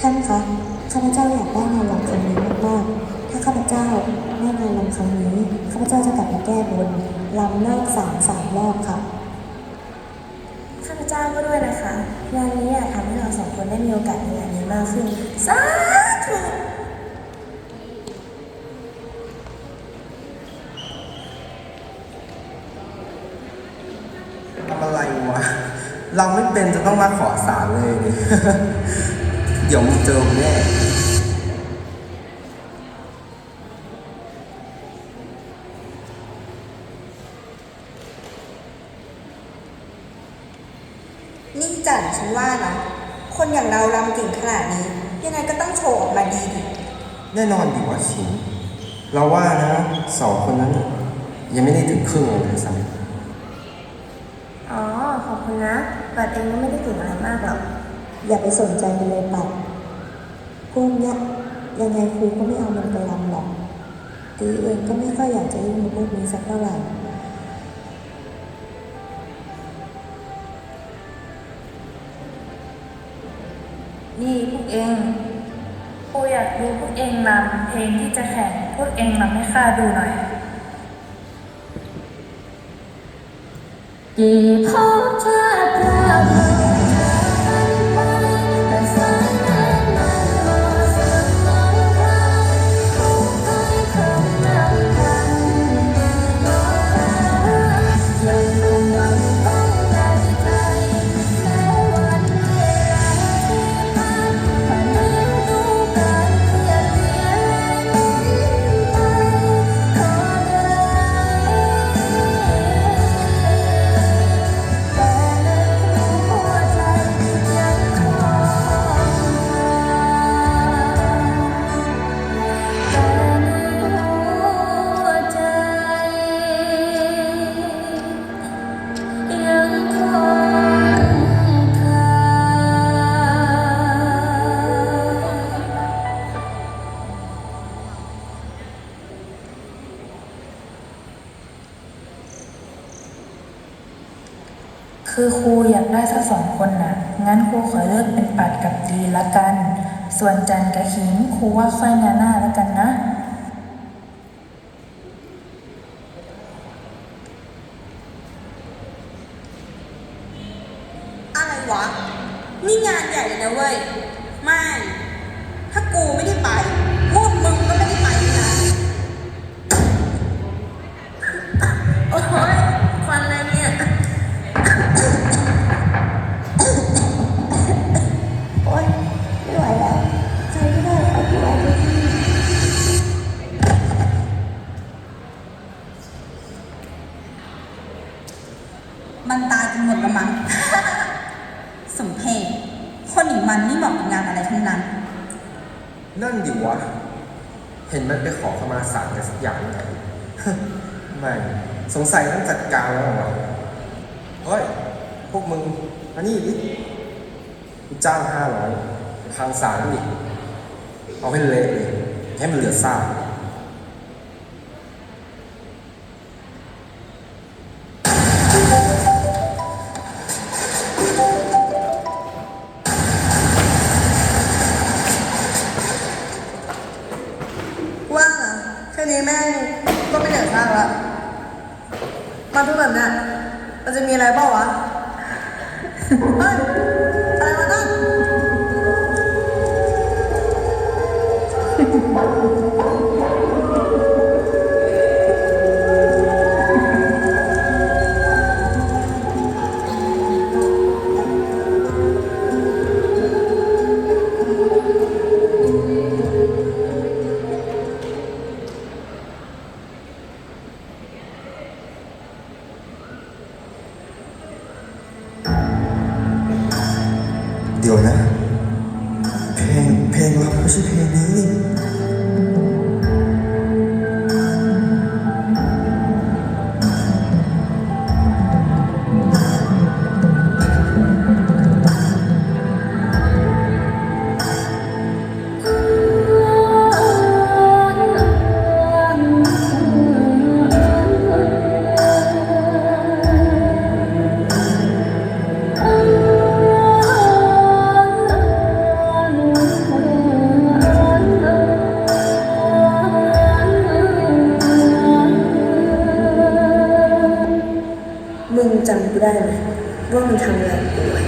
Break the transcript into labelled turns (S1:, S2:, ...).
S1: ท่านคะข้าพเจ้าอยากได้งานรำครั้งนี้มากๆถ้าข้าพเจ้าได้งานรำครั้งนี้ข้าพเจ้าจะกลับมาแก้บนรำเลิกสามสามรอบค่ะ
S2: ข้าพเจ้าก็ด้วยนะคะงานนี้อะทำให้เราสองคนได้มีโอกาสในงานนี้มากขึ้นสาธุ
S3: ทำอะไรวะ เราไม่เป็นจะต้องมาขอสารเลยดิ เดี๋ยวมึงเจอกูแน่
S4: นี่จันฉันว่านะ คนอย่างเรารำเก่งขนาดนี้ ยังไงก็ต้องโชว์ออกมาดีดิ
S3: แน่นอนดีกว่าชิงเราว่านะสองคนนั้นยังไม่ได้ถึงครึ่งเลยซ้
S2: อ๋อ ขอบคุณนะปัดเองก็ไม่ได้เก่งอะไรมากหรอก
S1: อย่าไปสนใจมันเลยปัดพวกเนี้ยยังไงครูก็ไม่เอามันไปรำหรอกตีเองก็ไม่ค่อยอยากจะยุ่งกับพวกนี้สักเท่าไหร่
S5: นี่พวกเองครูอยากดูพวกเองนำเพลงที่จะแข่งพวกเองนำให้ข้าดูหน่อยกี่ภพชาติพระบรมแต่ คือครูอยากได้สักสองคนน่ะ งั้นครูขอเลือกเป็นปัดกับดีละกัน ส่วนจันกับขิงครูว่าค่อยงานหน้าล้วกันนะ
S4: อะไรวะนี่งานใหญ่เลยนะเว้ย ไม่ ถ้ากูไม่ได้ไป มันตายกันหมดล้วมั้ง สมเพคนอย่างมันนี่เหมาะกับงานอะไรทั้งนั้น
S3: นั่นดิวะ เห็นมันไปขอขมาสารกันสักอย่างไง ไม่สงสัยต้องจัดการแล้วเหรอเฮ้ย พวกมึงอันนี้ดิกูจ้างห้าร้อยพังสารดิเอาให้เละเลย ให้มันเหลือซาก
S2: ค่นี้แม่งก็ไม่เหนือข้างละมาทุกแบบเนี้ยมันจะมีอะไรบ้างวะเฮ้ย
S3: ยวนะ เพลงเพลงเราไม่ใช่เพลงนี้
S2: มึงจำกูได้ไหมว่ามึงทำอะไรกูไว้